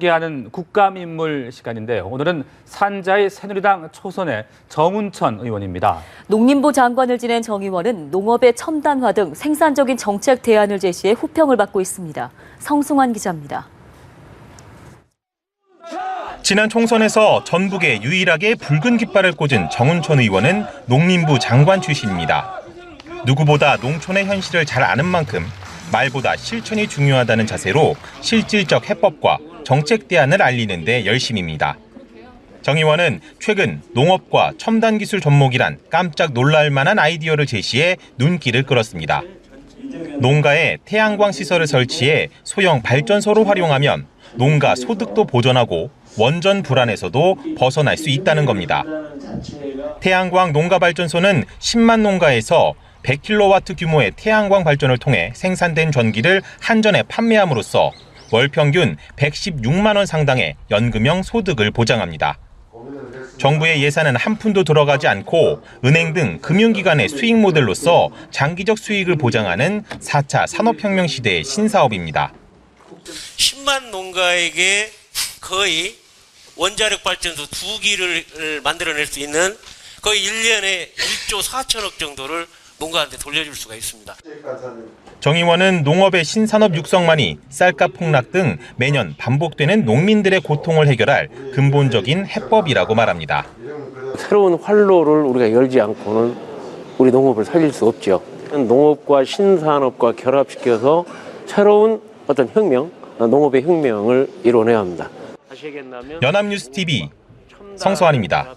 소개하는 국감인물 시간인데요. 오늘은 산자의 새누리당 초선의 정운천 의원입니다. 농림부 장관을 지낸 정 의원은 농업의 첨단화 등 생산적인 정책 대안을 제시해 호평을 받고 있습니다. 성승환 기자입니다. 지난 총선에서 전국에 유일하게 붉은 깃발을 꽂은 정운천 의원은 농림부 장관 출신입니다. 누구보다 농촌의 현실을 잘 아는 만큼 말보다 실천이 중요하다는 자세로 실질적 해법과 정책 대안을 알리는 데 열심입니다. 정 의원은 최근 농업과 첨단 기술 접목이란 깜짝 놀랄 만한 아이디어를 제시해 눈길을 끌었습니다. 농가에 태양광 시설을 설치해 소형 발전소를 활용하면 농가 소득도 보전하고 원전 불안에서도 벗어날 수 있다는 겁니다. 태양광 농가 발전소는 10만 농가에서 100kW 규모의 태양광 발전을 통해 생산된 전기를 한전에 판매함으로써 월 평균 116만 원 상당의 연금형 소득을 보장합니다. 정부의 예산은 한 푼도 들어가지 않고 은행 등 금융기관의 수익 모델로서 장기적 수익을 보장하는 4차 산업혁명 시대의 신사업입니다. 10만 농가에게 거의 원자력 발전소 두 기를 만들어낼 수 있는 거의 1년에 1조 4천억 정도를 농가한테 돌려줄 수가 있습니다. 정 의원은 농업의 신산업 육성만이 쌀값 폭락 등 매년 반복되는 농민들의 고통을 해결할 근본적인 해법이라고 말합니다. 새로운 활로를 우리가 열지 않고는 우리 농업을 살릴 수 없죠. 농업과 신산업과 결합시켜서 새로운 어떤 혁명, 농업의 혁명을 이뤄내야 합니다. 연합뉴스 TV 성소환입니다.